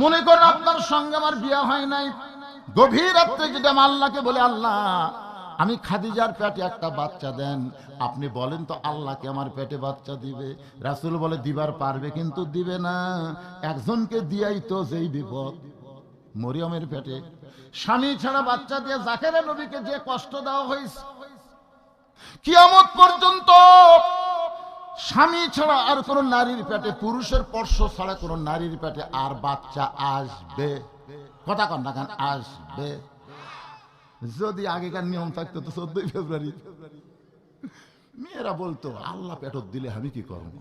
মনে করেন আপনার সঙ্গে আমার বিয়ে হয় নাই। গভীর রাত্রে যদি আমি আল্লাহকে বলে, আল্লাহ, আমি খাদিজার পেটে একটা বাচ্চা দেন। আপনি বলেন তো আল্লাহকে আমার পেটে বাচ্চা দিবে? রাসূল বলে, দিবার পারবে কিন্তু দিবে না। একজনকে দিয়াই তো যেই বিপদ। মরিয়মের পেটে। স্বামী ছাড়া বাচ্চা দিয়ে জাকেরা নবীকে যে কষ্ট দেওয়া হয়েছে, কিয়ামত পর্যন্ত স্বামী ছাড়া আর কোন নারীর পেটে, পুরুষের স্পর্শ ছাড়া কোন নারীর পেটে আর বাচ্চা আসবে। কথা কন না কেন? আসবে। যদি আগেকার নিয়ম থাকতো তো চোদ্দই ফেব্রুয়ারি। মেয়েরা বলতো, আল্লাহ পেটত দিলে আমি কি করব?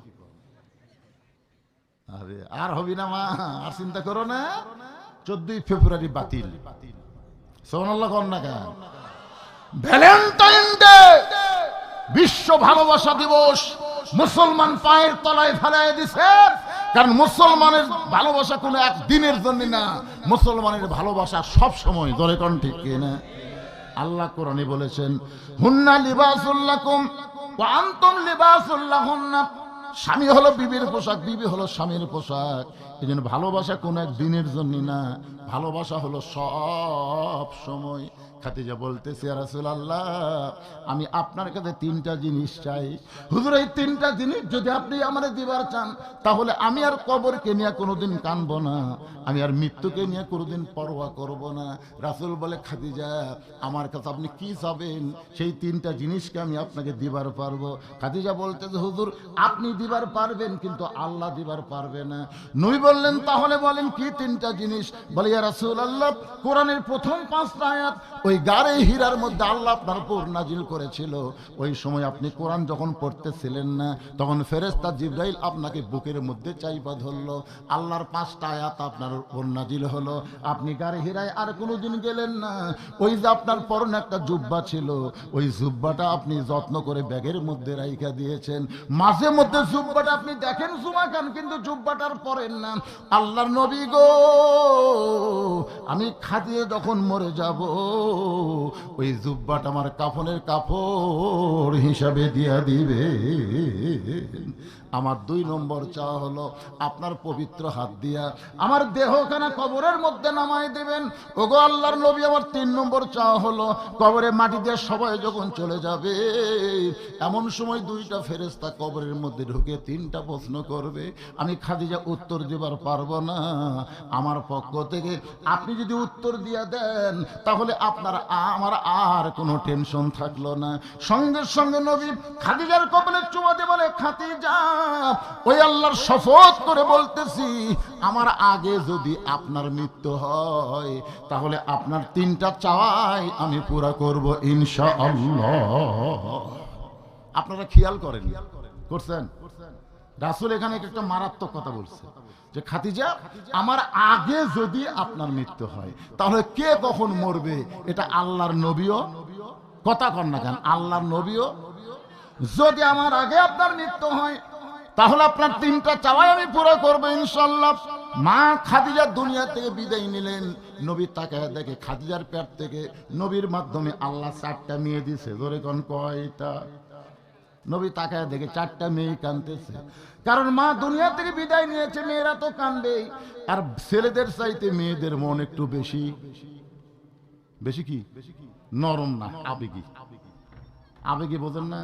আরে, আর হবি না মা, আর চিন্তা করো না। চোদ্দই ফেব্রুয়ারি বাতিল। সোনাল্লাহ কর না কেন? Valentine day! বিশ্ব ভালোবাসা দিবস। মুসলমান পায়ের তলায় ফেলায় দিছে। কারণ মুসলমানের ভালোবাসা কোনো এক দিনের জন্য না। মুসলমানের ভালোবাসা সব সময় দরে কন ঠিক না? আল্লাহ কোরআনে বলেছেন, হুন্না লিবাসুল্লাকুম আন্তম লিবাসুল্লাহ হুন্না স্বামী হলো বিবির পোশাক, বিবি হলো স্বামীর পোশাক। এই জন্য ভালোবাসা কোন এক দিনের জন্য না। ভালোবাসা হলো সব সময়। খাতিজা বলতেছে রাসুল আল্লাহ আমি আপনার কাছে তিনটা জিনিস চাই। হুজুর, এই তিনটা জিনিস যদি আপনি আমার দিবার চান, তাহলে আমি আর কবরকে নিয়ে কোনোদিন কানবো না। আমি আর মৃত্যুকে নিয়ে কোনোদিন পরোয়া করব না। রাসুল বলে, খাদিজা, আমার কাছে আপনি কি চাবেন? সেই তিনটা জিনিসকে আমি আপনাকে দিবার পারব। খাদিজা বলতেছে, হুজুর, আপনি দিবার পারবেন, কিন্তু আল্লাহ দিবার পারবে না। নই বললেন তাহলে বলেন কি তিনটা জিনিস? বলে রাসূল আল্লাহ কোরআনের প্রথম পাঁচটা আয়াত ওই গারে হীরার মধ্যে আল্লাহ আপনার উপর নাজিল করেছিল। ওই সময় আপনি কোরআন যখন পড়তেছিলেন না, তখন ফেরেশতা জিব্রাইল আপনাকে বুকের মধ্যে চাইপা ধরলো। আল্লাহর পাঁচটা আয়াত আপনার উপর নাজিল হলো। আপনি গারে হীরায় আর কোনো দিন গেলেন না। ওই যে আপনার পরনে একটা জুব্বা ছিল, ওই জুব্বাটা আপনি যত্ন করে ব্যাগের মধ্যে রাইখা দিয়েছেন। মাঝে মধ্যে জুব্বাটা আপনি দেখেন জুমা খান, কিন্তু জুব্বাটার পরেন না। আল্লাহর নবী গো, আমি খাদিয়ে যখন মরে যাব ওই জুব্বাটা আমার কাফনের কাপড় হিসাবে দিয়া দিবে। আমার দুই নম্বর চাওয়া হলো আপনার পবিত্র হাত দিয়া আমার দেহখানা কবরের মধ্যে নামাই দেবেন। ওগো আল্লাহর নবী, আমার তিন নম্বর চা হলো কবরে মাটি দিয়ে সবাই যখন চলে যাবে, এমন সময় দুইটা ফেরেস্তা কবরের মধ্যে ঢুকে তিনটা প্রশ্ন করবে, আমি খাদিজা উত্তর দেবার পারব না। আমার পক্ষ থেকে আপনি যদি উত্তর দিয়ে দেন, তাহলে আপনার আমার আর কোনো টেনশন থাকল না। সঙ্গে সঙ্গে নবী খাদিজার কবলে চুমাতে বলে, খাদিজা, ওই আল্লাহর শপথ করে বলতেছি, আমার আগে যদি আপনার মৃত্যু হয়, তাহলে আপনার তিনটা চাওয়াই আমি পুরা করব ইনশা আল্লাহ আপনারা খেয়াল করেন করছেন? রাসুল এখানে একটা মারাত্মক কথা বলছে। যে খাতিজা আমার আগে যদি আপনার মৃত্যু হয়, তাহলে কে কখন মরবে? এটা আল্লাহর নবীও। কথা কর না কেন, আল্লাহর নবীও। যদি আমার আগে আপনার মৃত্যু হয়, তাহলে আপনার তিনটা চাওয়াই আমি পুরো করব ইনশাল্লাহ। মা খাদিজার দুনিয়া থেকে বিদায় নিলেন। নবীর তাকায় দেখে খাদিজার পেট থেকে নবীর মাধ্যমে আল্লাহ চারটা মেয়ে দিছে। ধরে কোন কয়টা নবী তাকায় দেখে চারটা মেয়ে কানতেছে কারণ মা দুনিয়া থেকে বিদায় নিয়েছে, মেয়েরা তো কানবেই আর ছেলেদের চাইতে মেয়েদের মন একটু বেশি। বেশি কি? নরম না, আবেগী। আবেগে বোঝেন না?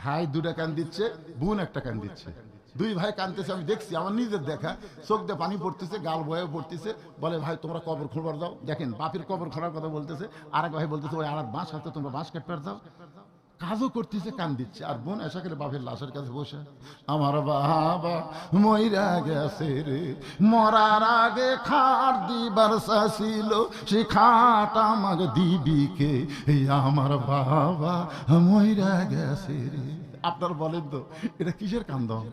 ভাই দুটা কান দিচ্ছে, বোন একটা কান দিচ্ছে। দুই ভাই কানতেছে আমি দেখছি, আমার নিজের দেখা। চোখ দিয়ে পানি পড়তেছে, গাল বয়ে পড়তেছে। বলে, ভাই, তোমরা কবর খোলবার দাও দেখেন, বাপের কবর খোলার কথা বলতেছে। আর এক ভাই বলতেছে, ওই আর বাঁশ হাতে তোমরা বাঁশ কাটবার দাও কাজও করতেছে, কান দিচ্ছে। আর বোন এসা করে বাপের লাশের কাছে বসে, আমার বাবা মইরা গেছে রে, মরার আগে খাট দিবার ছিল, সে খাট আমাকে দিবিকে এই আমার বাবা মইরা গেছে রে। আপনার বলেন তো, এটা কিসের কান্দন?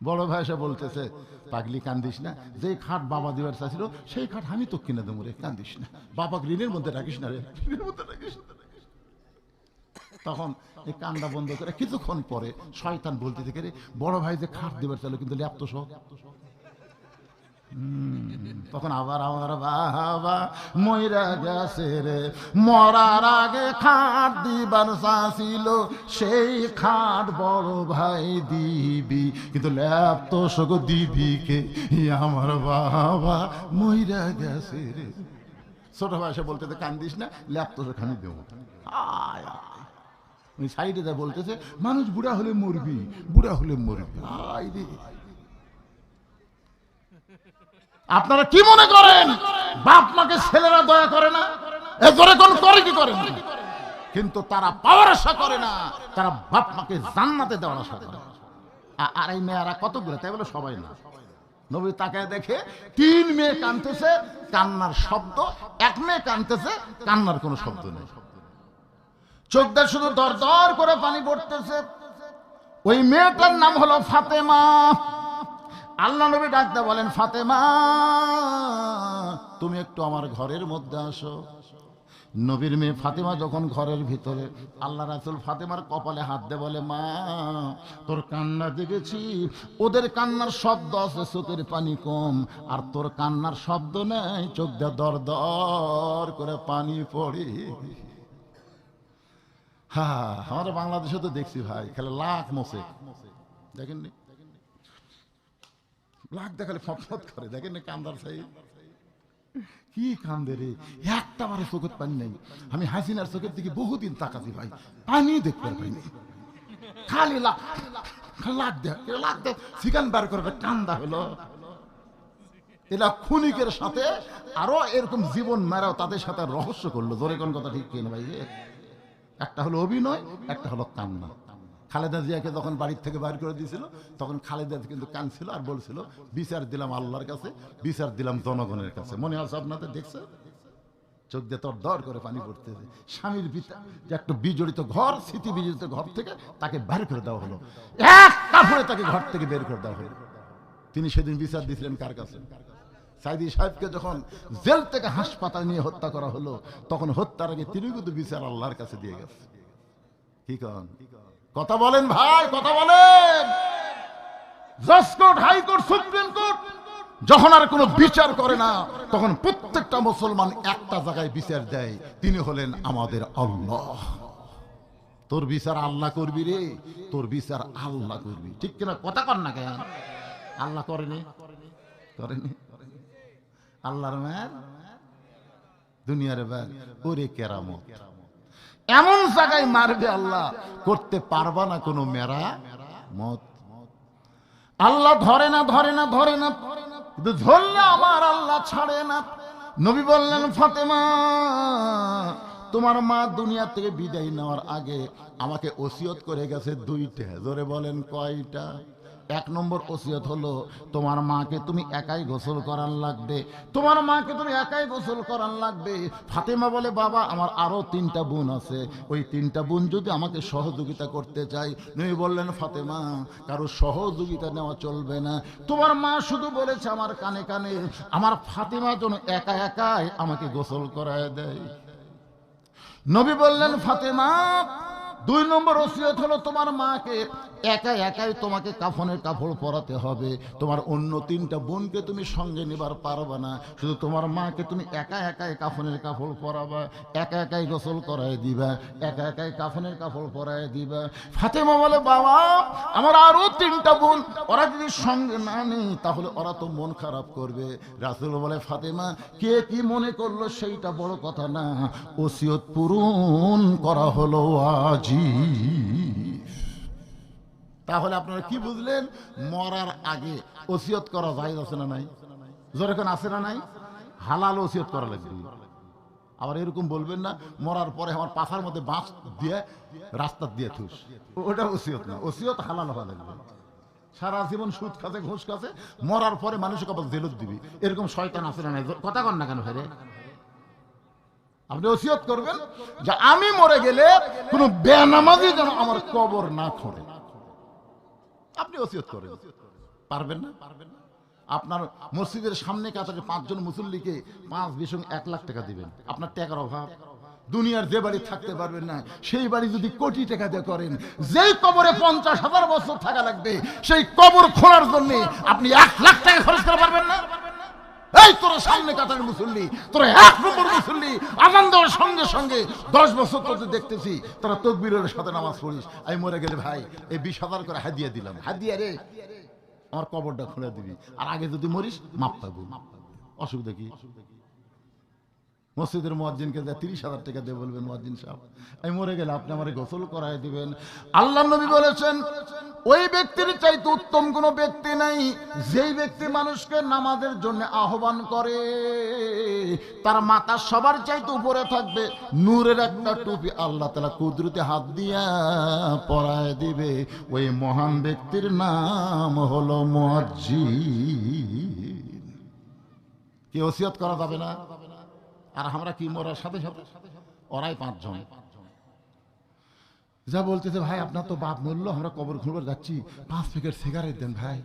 বড় ভাষা বলতেছে, পাগলি কান্দিস না। যে খাট বাবা দিবার চাইছিল, সেই খাট আমি তো কিনে দেবো রে, কান্দিস না। বাবা ঋণের মধ্যে রাখিস না রে, ঋণের মধ্যে রাখিস তখন এই কান্দা বন্ধ করে কিছুক্ষণ পরে শয়তান বলতে থেকে রে, বড় ভাই যে খাট দিবার চাইলো, কিন্তু ল্যাপ্ত সহ তখন আবার আমার বাবা ময়রা গেছে রে। মরার আগে খাট দিবার ছিল, সেই খাট বড় ভাই দিবি। কিন্তু ল্যাপ তো সগ দিবি কে? আমার বাবা ময়রা গেছে রে। ছোট এসে বলতে কান্দিস না, ল্যাপ তো খানি দেবো। আয়। ওই সাইডে যা বলতেছে, মানুষ বুড়া হলে মরবি, বুড়া হলে মরবি। আয় রে। আপনারা কি মনে করেন? বাপ মাকে ছেলেরা দয়া করে না? এ কোন করে কি করে? না কিন্তু তারা পাওয়ার আশা করে না। তারা বাপ মাকে জান্নাতে দেওয়ার আশা করে। আর এই মেয়েরা কতগুলো? তাই বলে সবাই না। নবী তাকে দেখে তিন মেয়ে কানতেছে, কান্নার শব্দ। এক মেয়ে কানতেছে, কান্নার কোনো শব্দ নেই। চোখ দিয়ে শুধু দর দর করে পানি পড়তেছে। ওই মেয়েটার নাম হলো ফাতেমা। আল্লাহ নবী ডাকতে বলেন ফাতেমা তুমি একটু আমার ঘরের মধ্যে আসো নবীর মেয়ে ফাতেমা যখন ঘরের ভিতরে আল্লাহ রাসুল ফাতেমার কপালে হাত দে বলে মা তোর কান্না দেখেছি ওদের কান্নার শব্দ আছে চোখের পানি কম আর তোর কান্নার শব্দ নেই চোখ দিয়ে দর দর করে পানি পড়ে হ্যাঁ আমাদের বাংলাদেশে তো দেখছি ভাই খেলে লাখ মোসে দেখেননি লাখ দেখালে ফটফট করে। দেখেন না কান্দার সাইড কি কান্দে রে? একটা বারে চোখের পানি নেই। আমি হাসিনার চোখের দিকে বহুদিন তাকাছি ভাই। পানি দেখতে পাইনি খালি লাখ লাখ দেয় লাখ দেয় চিকেন বার করবে, কান্দা হলো। এরা খুনিকের সাথে আরও এরকম জীবন মেরাও তাদের সাথে রহস্য করল। জোরে কোন কথা ঠিক কিনা ভাই? একটা হলো অভিনয়, একটা হলো কান্না। খালেদা জিয়াকে যখন বাড়ির থেকে বাইর করে দিয়েছিল, তখন খালেদা কিন্তু কানছিল আর বলছিল, বিচার দিলাম আল্লাহর কাছে, বিচার দিলাম জনগণের কাছে। মনে আছে আপনাদের? দেখছে চোখ দিয়ে তোর দর করে পানি পড়তেছে। স্বামীর পিতা যে একটা বিজড়িত ঘর, স্মৃতি বিজড়িত ঘর থেকে তাকে বের করে দেওয়া হলো। এক কাপড়ে তাকে ঘর থেকে বের করে দেওয়া হলো। তিনি সেদিন বিচার দিয়েছিলেন কার কাছে? সাইদি সাহেবকে যখন জেল থেকে হাসপাতাল নিয়ে হত্যা করা হলো, তখন হত্যার আগে তিনি কিন্তু বিচার আল্লাহর কাছে দিয়ে গেছে। কি কন? কথা বলেন ভাই, কথা বলেন। জজ কোর্ট হাইকোর্ট সুপ্রিম কোর্ট, যখন আর কোনো বিচার করে না, তখন প্রত্যেকটা মুসলমান একটা জায়গায় বিচার দেয়, তিনি হলেন আমাদের আল্লাহ। তোর বিচার আল্লাহ করবি রে, তোর বিচার আল্লাহ করবি। ঠিক কিনা? কথা কর না কেন? আল্লাহ করেনি? করেনি? আল্লাহর মায়ের দুনিয়ার ব্যাগ ওরে কেরামত। এমন জায়গায় মারবে আল্লাহ, করতে পারবা না কোনো মেরা মত আল্লাহ ধরে না ধরে না ধরে না। কিন্তু ধরলে আমার আল্লাহ ছাড়ে না। নবী বললেন, ফাতেমা, তোমার মা দুনিয়া থেকে বিদায় নেওয়ার আগে আমাকে ওসিয়ত করে গেছে দুইটা। ধরে বলেন, কয়টা? এক নম্বর ওসিয়ত হলো, তোমার মাকে তুমি একাই গোসল করার লাগবে। তোমার মাকে তুমি একাই গোসল করার লাগবে। ফাতেমা বলে, বাবা, আমার আরও তিনটা বোন আছে। ওই তিনটা বোন যদি আমাকে সহযোগিতা করতে চাই নবী বললেন, ফাতেমা, কারও সহযোগিতা নেওয়া চলবে না। তোমার মা শুধু বলেছে আমার কানে কানে, আমার ফাতেমা যেন একা একাই আমাকে গোসল করায় দেয়। নবী বললেন, ফাতেমা, দুই নম্বর ওসিয়ত হলো তোমার মাকে একা একাই তোমাকে কাফনের কাপড় পরাতে হবে। তোমার অন্য তিনটা বোনকে তুমি সঙ্গে নেবার পারবে না। শুধু তোমার মাকে তুমি একা একাই কাফনের কাপড় পরাবা, একা একাই গোসল করায় দিবা, একা একাই কাফনের কাপড় পরায় দিবা। ফাতেমা বলে, বাবা, আমার আরও তিনটা বোন, ওরা যদি সঙ্গে না নেই তাহলে ওরা তো মন খারাপ করবে। রাসুল বলে, ফাতেমা, কে কি মনে করল সেইটা বড় কথা না। ওসিয়ত পূরণ করা হলো আজি তাহলে আপনারা কি বুঝলেন? মরার আগে ওসিয়ত করা যায় আছে না নাই? যেরকম আছে না নাই? হালাল ওসিয়ত করা লাগবে। আবার এরকম বলবেন না, মরার পরে আমার পাখার মধ্যে বাঁশ দিয়ে, রাস্তা দিয়ে থুস। ওটা ওসিয়ত না। ওসিয়ত হালাল হওয়া লাগবে। সারা জীবন সুদ খাতে ঘুষ খাতে মরার পরে মানুষকে আবার জেলত দিবি। এরকম শয়তান আছে না নাই? কথা কন না কেন ফেরে আপনি ওসিয়ত করবেন যে আমি মরে গেলে কোনো বেনামাজি যেন আমার কবর না খোঁড়ে। আপনি ওসিয়ত করেন। পারবেন না? পারবেন না আপনার মসজিদের সামনে কাতারে পাঁচজন মুসল্লিকে পাঁচ বিশং এক লাখ টাকা দিবেন? আপনার টাকার অভাব। দুনিয়ার যে বাড়ি থাকতে পারবেন না, সেই বাড়ি যদি কোটি টাকা দিয়ে করেন যে কবরে পঞ্চাশ হাজার বছর থাকা লাগবে, সেই কবর খোলার জন্য আপনি এক লাখ টাকা খরচ করতে পারবেন না? এই, তোরা সামনে কাতার মুসল্লি, তোরা এক নম্বর মুসল্লি দেওয়ার সঙ্গে সঙ্গে দশ বছর তোদের দেখতেছি, তোরা তকবীরের সাথে নামাজ পড়িস। আমি মরে গেলে ভাই, এই বিশ হাজার করে হাদিয়া দিলাম। হাদিয়া রে, আমার কবরটা খুলে দিবি। আর আগে যদি মরিস, মাপ পাবো। অসুবিধা কি? মসজিদের মোয়াজ্জিনকে যা তিরিশ হাজার টাকা দিয়ে বলবেন, মোয়াজ্জিন সাহেব, আমি মরে গেলে আপনি আমার গোসল করাই দিবেন। আল্লাহ নবী বলেছেন ওই ব্যক্তির চাইতে উত্তম কোনো ব্যক্তি নাই। যেই ব্যক্তি মানুষকে নামাজের জন্য আহ্বান করে, তার মাথা সবার চাইতে উপরে থাকবে। নূরের একটা টুপি আল্লাহ তালা কুদরতে হাত দিয়া পরায় দিবে। ওই মহান ব্যক্তির নাম হলো মুয়াজ্জিন। কি ওসিয়ত করা যাবে না? আর আমরা কি মরার সাথে সাথে? ওরাই পাঁচজন। যা বলতেছে, ভাই, আপনার তো বাপ মরলো, আমরা কবর খুঁড়বার যাচ্ছি। পাঁচ প্যাকেট সিগারেট দেন ভাই।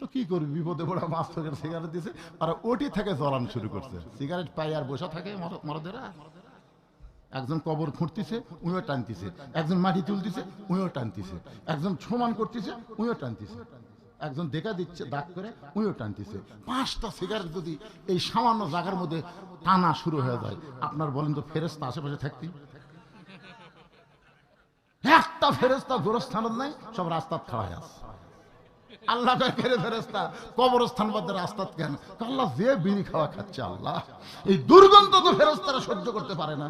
তো কি করবি? বিপদে পড়া পাঁচ প্যাকেট সিগারেট দিছে, আর ওটি থেকে জ্বলান শুরু করছে। সিগারেট পাই আর বসে থাকে মর- মরদেরা। একজন কবর খুঁড়তিছে উইও টানতিছে। একজন মাটি তুলতিছে উইও টানতিছে। একজন সমান করতেছে উইও টানতিছে। একজন দেখা দিচ্ছে দাগ করে উইও টানতিছে। পাঁচটা সিগারেট যদি এই সামান্য জায়গার মধ্যে টানা শুরু হয়ে যায়, আপনার বলেন তো ফেরেস্তা আশেপাশে থাকতি একটা ফেরেস্তা গোরস্থানের নাই, সব রাস্তাত খাওয়া আছে। আল্লাহ ফেরে ফেরেস্তা কবরস্থান বাদে রাস্তাত কেন? আল্লাহ, যে বিড়ি খাওয়া খাচ্ছে আল্লাহ, এই দুর্গন্ধ তো ফেরেস্তারা সহ্য করতে পারে না।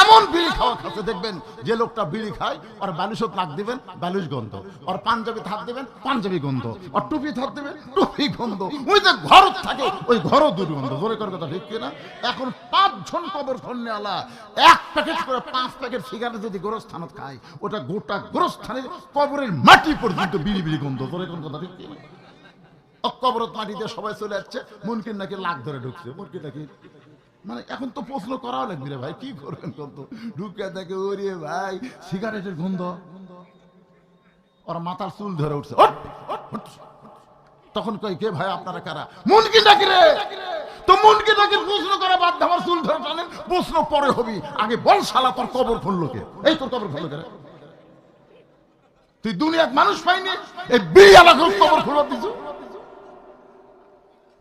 এমন বিড়ি খাওয়া খাচ্ছে, দেখবেন যে লোকটা বিড়ি খায় আর বালিশত নাক দিবেন, বালিশ গন্ধ। আর পাঞ্জাবি থাক দিবেন, পাঞ্জাবি গন্ধ। আর টুপি থাক দিবেন, টুপি গন্ধ। ওই যে ঘর থাকে, ওই ঘরও দুর্গন্ধ জোরে করে কথা ঠিক কিনা? এখন পাঁচজন কবর ধন্য আলা এক প্যাকেট করে পাঁচ প্যাকেট সিগারেট যদি গোরস্থানত খায়, ওটা গোটা গোরস্থানের কবরের মাটি পর্যন্ত বিড়ি বিড়ি গন্ধ। জোরে করে কথা ঠিক কিনা? কবরত মাটিতে সবাই চলে যাচ্ছে মুনকির নাকি লাখ ধরে ঢুকছে। মুনকির নাকি মানে এখন তো প্রশ্ন করাও লাগবে রে ভাই, কি করবেন কত ঢুকে দেখে, ওরে ভাই, সিগারেটের গন্ধ। ওর মাথার চুল ধরে উঠছে। তখন কই, কে ভাই, আপনারা কারা? মুনকি ডাকি রে? তো মুনকি ডাকি প্রশ্ন করা, বাদ আমার চুল ধরে টানেন। প্রশ্ন পরে হবি। আগে বল শালা, তোর কবর খুললো কে? এই তোর কবর খুললো রে? তুই দুনিয়ার মানুষ পাইনি, এই বিড়ি এলাকার কবর খুলে দিছু?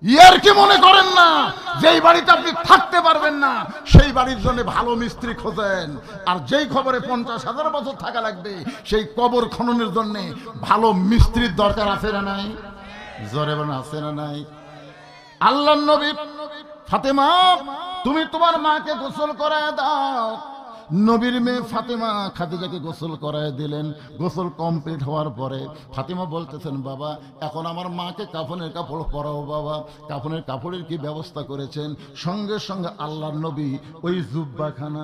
ইয়ার কি মনে করেন না? যেই বাড়িতে আপনি থাকতে পারবেন না, সেই বাড়ির জন্য ভালো মিস্ত্রি খোঁজেন। আর যেই খবরে পঞ্চাশ হাজার বছর থাকা লাগবে, সেই কবর খননের জন্য ভালো মিস্ত্রির দরকার আছে না নাই? জোরে আছে না নাই? আল্লাহ নবী, ফাতেমা, তুমি তোমার মাকে গোসল করায় দাও। নবীর মেয়ে ফাতেমা খাদিজাকে গোসল করায় দিলেন। গোসল কমপ্লিট হওয়ার পরে ফাতেমা বলতেছেন, বাবা, এখন আমার মাকে কাফনের কাপড় পরাও বাবা। কাফনের কাপড়ের কি ব্যবস্থা করেছেন? সঙ্গে সঙ্গে আল্লাহর নবী ওই জুব্বাখানা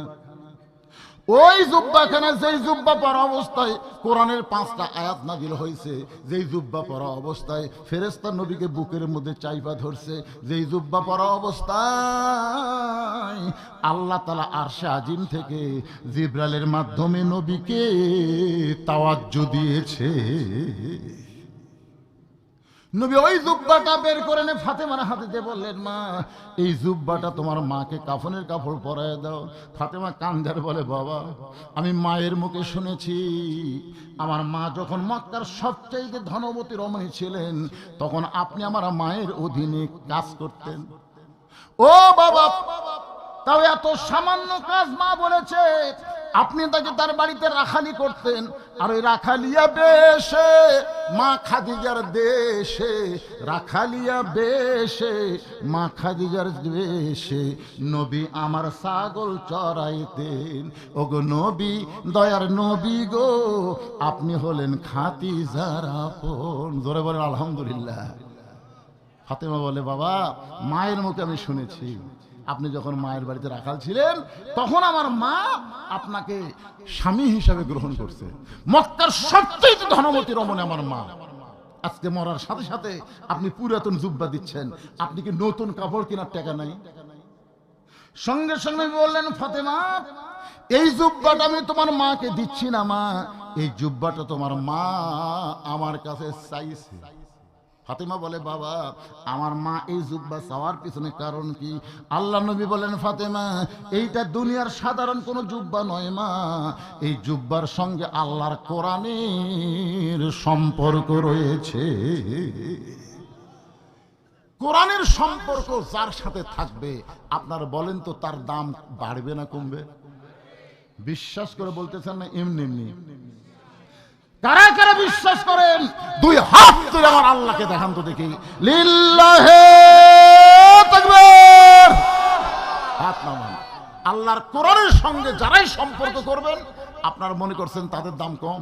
ওই জুব্বাখানে যেই জুব্বা পরা অবস্থায় কোরআনের পাঁচটা আয়াত নাজিল হয়েছে, যেই জুব্বা পরা অবস্থায় ফেরেস্তা নবীকে বুকের মধ্যে চাইপা ধরছে, যেই জুব্বা পরা অবস্থায় আল্লাহ তালা আরশে আজিম থেকে জিব্রালের মাধ্যমে নবীকে তাওয়াজ্জ দিয়েছে। নবী ওই জুব্বাটা বের করে নে, ফাতেমার হাতে দিয়ে বললেন, মা, এই জুব্বাটা তোমার মাকে কাফনের কাপড় পরায় দাও। ফাতেমা কান্দার বলে, বাবা, আমি মায়ের মুখে শুনেছি, আমার মা যখন মক্কার সবচাইতে ধনবতী রমণী ছিলেন, তখন আপনি আমার মায়ের অধীনে কাজ করতেন। ও বাবা, তাও এত সামান্য কাজ মা বলেছে আপনি তাকে তার বাড়িতে রাখালি করতেন। আর ওই রাখালিয়া বেশে, মা খাদিজার দেশে, রাখালিয়া বেশে, মা খাদিজার দেশে, নবী আমার ছাগল চড়াইতেন। ও গো নবী, দয়ার নবী গো, আপনি হলেন খাতি যারা জোরে বলেন, আলহামদুলিল্লাহ। ফাতেমা বলে, বাবা, মায়ের মুখে আমি শুনেছি। আপনি যখন মায়ের বাড়িতে রাখাল ছিলেন, তখন আমার মা আপনাকে স্বামী হিসাবে গ্রহণ করছে। মক্কার সবচেয়ে ধনবতী রমণী আমার মা। আজকে মরার সাথে সাথে আপনি পুরাতন জুব্বা দিচ্ছেন। আপনি কি নতুন কাপড় কেনার টাকা নাই? সঙ্গে সঙ্গে বললেন, ফাতেমা, এই জুব্বাটা আমি তোমার মাকে দিচ্ছি না মা। এই জুব্বাটা তোমার মা আমার কাছে চাইছে। ফাতেমা বলে, বাবা, আমার মা এই জুব্বা চাওয়ার পিছনে কারণ কি? আল্লাহ নবী বলেন, ফাতেমা, এইটা দুনিয়ার সাধারণ কোনো জুব্বা নয় মা। এই জুব্বার সঙ্গে আল্লাহর কোরআনের সম্পর্ক রয়েছে। কোরআনের সম্পর্ক যার সাথে থাকবে, আপনার বলেন তো তার দাম বাড়বে না কমবে? বিশ্বাস করে বলতেছেন না, এমনি এমনি। কারা কারা বিশ্বাস করেন, দুই হাত তুলে আমার আল্লাহকে দেখান তো দেখি। লিল্লাহে তাকবীর। হাত নামান। আল্লাহর কোরআনের সঙ্গে যারাই সম্পর্ক করবেন, আপনার মনে করছেন তাদের দাম কম?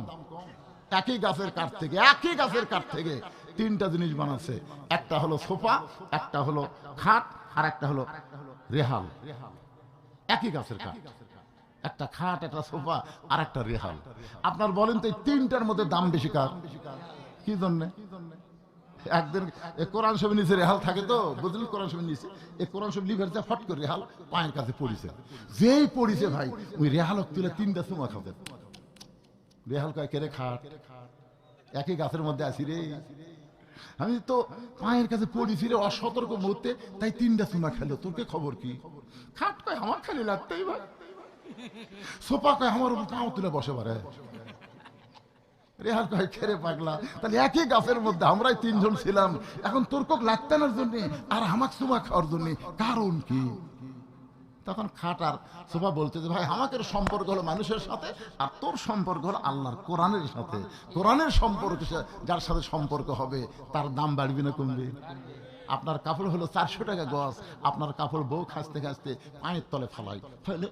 একই গাছের কাঠ থেকে, একই গাছের কাঠ থেকে তিনটা জিনিস বানাচ্ছে। একটা হলো সোফা, একটা হলো খাট, আর একটা হলো রেহাল। একই গাছের কাঠ। একটা খাট একটা সোফা আর একটা রেহাল। আপনার বলেন তো এই তিনটার মধ্যে দাম বেশি কার? কি জন্যে? একদিন কোরআন নিচে রেহাল থাকে তো বুঝলেন কোরআন শরীফ নিচে? এই কোরআন শরীফ লিভার যা ফট করে রেহাল পায়ের কাছে পড়িছে। যেই পড়িছে ভাই ওই রেহালক তুলে তিনটা চুমা খাবে রেহাল কয় কেরে খাট? একই গাছের মধ্যে আছি রে। আমি তো পায়ের কাছে পড়েছি রে অসতর্ক মুহূর্তে তাই তিনটা চুমা খেলো। তোর কে খবর কি? খাট কয় আমার খালি লাগতেই ভাই। সোপা কয়, আমার পাও তুলে বসে পারে। রেহাল কয় খেরে পাগলা? তাহলে একই গাছের মধ্যে আমরাই তিনজন ছিলাম। এখন তোর কক লাগতানোর জন্য আর আমাক সুমা খাওয়ার জন্য, কারণ কি? তখন খাটার সোফা বলতে যে, ভাই আমাকে সম্পর্ক হলো মানুষের সাথে আর তোর সম্পর্ক হলো আল্লাহর কোরআনের সাথে। কোরআনের সম্পর্ক যার সাথে সম্পর্ক হবে, তার দাম বাড়বে না কমবে? আপনার কাপড় হলো চারশো টাকা গছ আপনার কাপড় বউ খাসতে খাসতে পায়ের তলে ফালাই ফেলে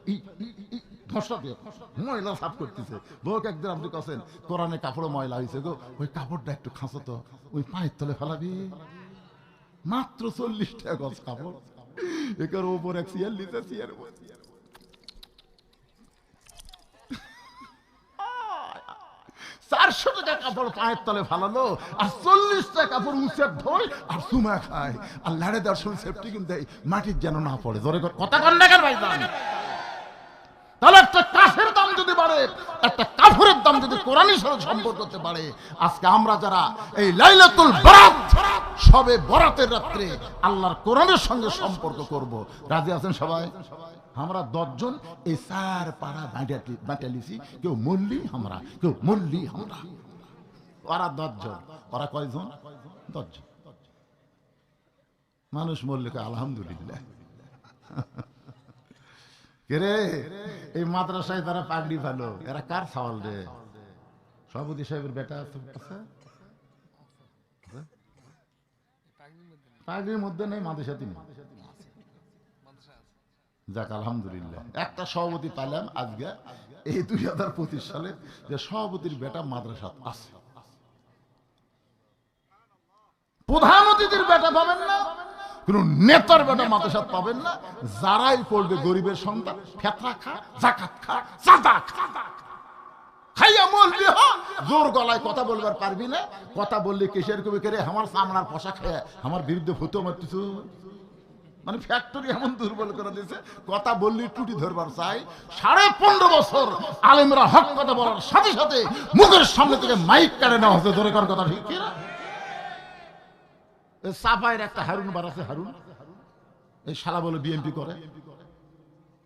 ময়লা সাফ করতেছে। বউকে একদিন আপনি কছেন, কোরআনে কাপড় ময়লা হয়েছে গো। ওই কাপড়টা একটু খাঁচো তো, ওই পায়ের তলে ফেলাবি। মাত্র চল্লিশ টাকা গছ কাপড়। একার ওপর এক চেয়ার নিচে চেয়ার উপর চেয়ার। চারশো টাকা কাপড় পায়ের তলে ফালালো, আর চল্লিশ টাকা কাপড় উঁচে ধোয় আর সুমা খায়। আর লাড়ে দর্শন সেফটি কিন্তু মাটির যেন না পড়ে। ধরে কথা কন না কেন ভাই তাহলে একটা কাফের দাম যদি বাড়ে, একটা কাফরের দাম যদি কোরআনের সাথে সম্পর্ক করতে পারে, আজকে আমরা যারা এই লাইলাতুল বরাত, সবে বরাতের রাত্রে আল্লাহর কোরআনের সঙ্গে সম্পর্ক করব। রাজি আছেন সবাই? আমরা দশজন এই চার পাড়া বাটালিছি কেউ মল্লি আমরা কেউ মল্লি আমরা ওরা দশজন। ওরা কয়জন? দশজন। মানুষ মল্লিকে আলহামদুলিল্লাহ। রে? এই মাদ্রাসায় তারা পাগড়ি ভালো এরা কার সওয়াল রে? সভাপতি সাহেবের বেটা আছে? পাগড়ির মধ্যে নেই মাদ্রাসাতে নেই যাক, আলহামদুলিল্লাহ। একটা সভাপতি পাইলাম আজকে, এই দুই হাজার পঁচিশ সালে যে সভাপতির বেটা মাদ্রাসা আছে। প্রধান অতিথির বেটা পাবেন না? কোন নেতার বেটা মাদ্রাসাত পাবেন না। যারাই পড়বে গরিবের সন্তান, ফেতরা খা জাকাত খা চাঁদা খা। খাইয়া মরবি, হ। জোর গলায় কথা বলবার পারবি না। কথা বললে কিসের কবি করে আমার সামনার পোশাক খেয়ে আমার বিরুদ্ধে ভূত মারতেছ। মানে ফ্যাক্টরি এমন দুর্বল করে দিয়েছে কথা বললি, টুটি ধরবার চাই। সাড়ে পনেরো বছর আলেমরা হক কথা বলার সাথে সাথে মুখের সামনে থেকে মাইক কাটে নেওয়া হচ্ছে। ধরে কর কথা ঠিক কিনা? এই সাফাইয়ের একটা হারুন বার আছে, হারুন। এই শালা বলে করে।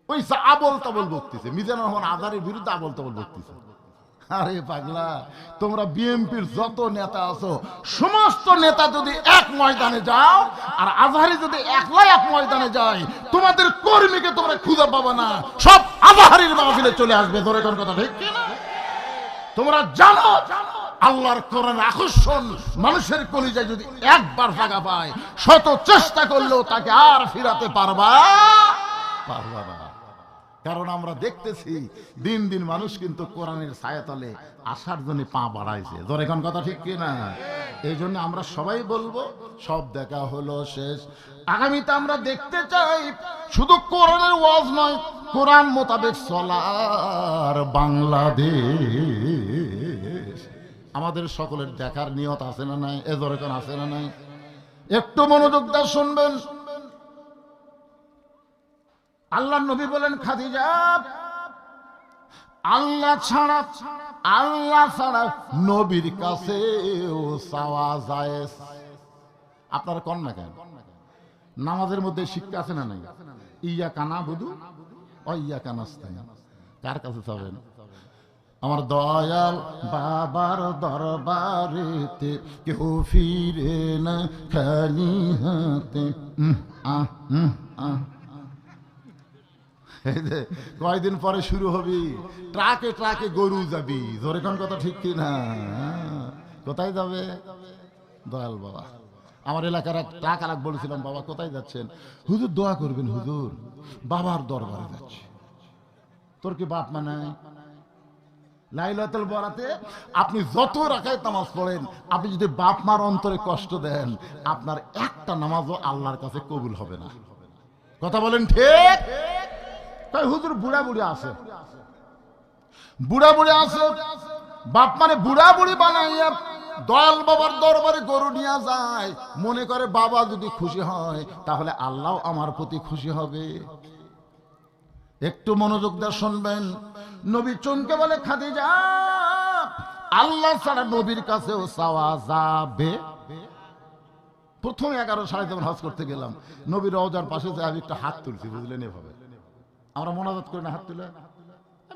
ওই আবল তাবল বকতেছে, মিজানুর রহমান বিরুদ্ধে আবল তাবল বকতেছে। আরে পাগলা, তোমরা যত নেতা আছো, সমস্ত নেতা যদি এক ময়দানে যাও, আর আজহারি যদি একলা এক ময়দানে যায়, তোমাদের কর্মীকে তোমরা খুঁজে পাবে না। সব আজহারির মাহফিলে চলে আসবে, ধরে কোন কথা ঠিক তোমরা জানো? আল্লাহর কোরআন আকর্ষণ মানুষের কলিজায় যদি একবার জায়গা পায়, শত চেষ্টা করলেও তাকে আর ফিরাতে পারবা পারবা না। কারণ আমরা দেখতেছি, দিন দিন মানুষ কিন্তু কোরআনের ছায়াতলে আসার জন্য পা বাড়াইছে। ধর এখন কথা ঠিক কি না? এই জন্য আমরা সবাই বলব, সব দেখা হলো, শেষ। আগামীতে আমরা দেখতে চাই, শুধু কোরআনের ওয়াজ নয়, কোরআন মোতাবেক চলার বাংলাদেশ। আমাদের সকলের দেখার নিয়ত আছে না নাই? এ দরকার আছে না নাই? একটু মনোযোগ দিয়ে শুনবেন। আল্লাহ নবী বলেন, খাদিজা, আল্লাহ ছাড়া আল্লাহ ছাড়া নবীর কাছে চাওয়া যায়। আপনার কন না কেন? নামাজের মধ্যে শিক্ষা আছে না নাই? ইয়া কানা বুধু ও ইয়া কানাস্তাই কার কাছে চাবেন? আমার দয়াল বাবার দরবারেতে কেউ ফিরে না খালি হাতে। কয়দিন পরে শুরু হবি? ট্রাকে ট্রাকে গরু যাবি। জোরে কোন কথা ঠিক কি না? কোথায় যাবে? দয়াল বাবা। আমার এলাকার এক ট্রাক আলাক বলেছিলাম, বাবা, কোথায় যাচ্ছেন? হুজুর, দোয়া করবেন হুজুর। বাবার দরবারে যাচ্ছে। তোর কি বাপ মা নাই? লাইলাতুল বরাতে আপনি যত রাখায় তামাজ পড়েন, আপনি যদি বাপ মার অন্তরে কষ্ট দেন, আপনার একটা নামাজও আল্লাহর কাছে কবুল হবে না। কথা বলেন ঠিক? তাই হুজুর, বুড়া বুড়ি আছে। বুড়া বুড়ি আছে, বাপ মানে বুড়া বুড়ি বানাইয়া দয়াল বাবার দরবারে গরু নিয়ে যায়। মনে করে, বাবা যদি খুশি হয়, তাহলে আল্লাহ আমার প্রতি খুশি হবে। একটু মনোযোগ দিয়ে শুনবেন। নবী চমকে বলে, খাদিজা, আল্লাহ ছাড়া নবীর কাছেও চাওয়া যাবে? প্রথম এগারো সাড়ে যেমন হজ করতে গেলাম নবীর রওজার পাশে যে আমি একটা হাত তুলছি, বুঝলেন এভাবে। আমরা মোনাজাত করি না হাত তুলে?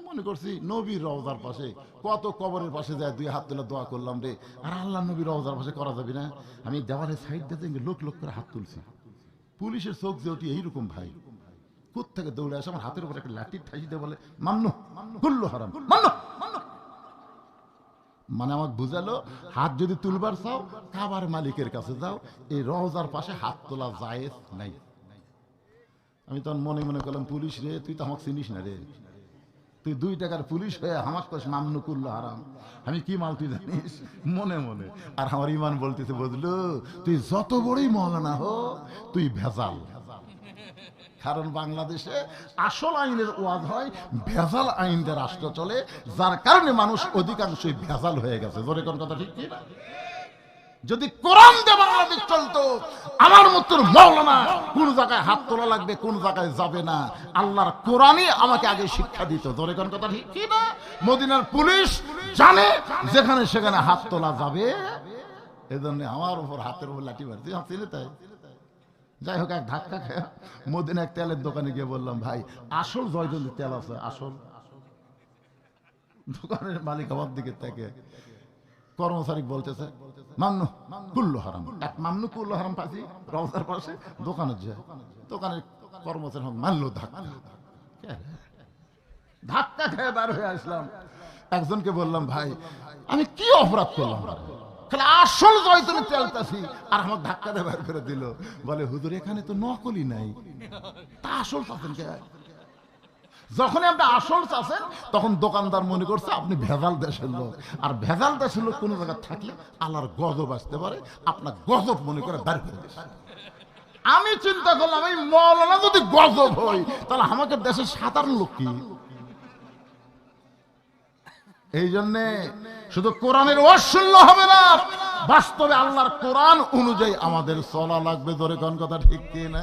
মনে করছি নবীর রওজার পাশে, কত কবরের পাশে যায়, দুই হাত তুলে দোয়া করলাম রে। আর আল্লাহ নবীর রওজার পাশে করা যাবে না? আমি দেওয়ালের সাইড দিয়ে লোক লোক করে হাত তুলছি। পুলিশের চোখ যে ওটি এইরকম ভাই। থেকে দৌড়ে আসে? আমার হাতের উপর একটা লাঠি ঠাসি দিয়ে বলে মান্য কুল্লো হারাম। মান্য মানে আমাকে বুঝালো হাত যদি তুলবার চাও কাবার মালিকের কাছে যাও এই রওজার পাশে হাত তোলা জায়েজ নাই। আমি তখন মনে মনে করলাম পুলিশ রে তুই তো আমাকে চিনিস না রে। তুই দুই টাকার পুলিশ হয়ে আমার কাছে মামনু করল হারাম। আমি কি মাল তুই জানিস? মনে মনে। আর আমার ইমান বলতেছে বুঝলো তুই যত বড়ই মহলানা হো তুই ভেজাল। কারণ বাংলাদেশে আসল আইনের ওয়াজ হয়, ভেজাল আইন দিয়ে রাষ্ট্র চলে, যার কারণে মানুষ অধিকাংশই ভেজাল হয়ে গেছে। জোরে কোন কথা ঠিক না যদি কোরআন দিয়ে বাংলাদেশ চলতো, আমার মতো মৌলানা কোন জায়গায় হাত তোলা লাগবে, কোন জায়গায় যাবে না। আল্লাহর কোরআনই আমাকে আগে শিক্ষা দিত। ধরে কোন কথা ঠিক কি না মদিনার পুলিশ জানে যেখানে সেখানে হাত তোলা যাবে। এই জন্য আমার উপর হাতের উপর লাঠি মারছি চিনে তাই? যাই হোক, এক ধাক্কা খেয়ে মদিনা এক তেলের দোকানে গিয়ে বললাম, ভাই, আসল জয়জন্তি তেল আছে, আসল। দোকানের মালিক আমার দিকে থেকে কর্মচারী বলতেছে, মামনু, কুল্লু হারাম। এক মামনু কুল্লু হারাম পাচ্ছি রওজার পাশে দোকানে যায় দোকানের কর্মচারী হোক মানলো ধাক্কা। ধাক্কা খেয়ে বার হয়ে আসলাম। একজনকে বললাম, ভাই, আমি কি অপরাধ করলাম খালি আসল জয়তুনে তেলতাছি আর আমার ধাক্কা দিয়ে বার করে দিল। বলে, হুজুর, এখানে তো নকলি নাই। তা আসল চাচ্ছেন কে? যখনই আপনি আসল চাচ্ছেন তখন দোকানদার মনে করছে আপনি ভেজাল দেশের লোক। আর ভেজাল দেশের লোক কোনো জায়গায় থাকলে আল্লাহর গজব আসতে পারে, আপনার গজব মনে করে বার করে আমি চিন্তা করলাম, এই মৌলানা যদি গজব হই তাহলে আমাকে দেশের সাধারণ লোক কি? এই জন্যে শুধু কোরআনের অশুল্য হবে না, বাস্তবে আল্লাহর কোরআন অনুযায়ী আমাদের চলা লাগবে। ধরে কোন কথা ঠিক কি না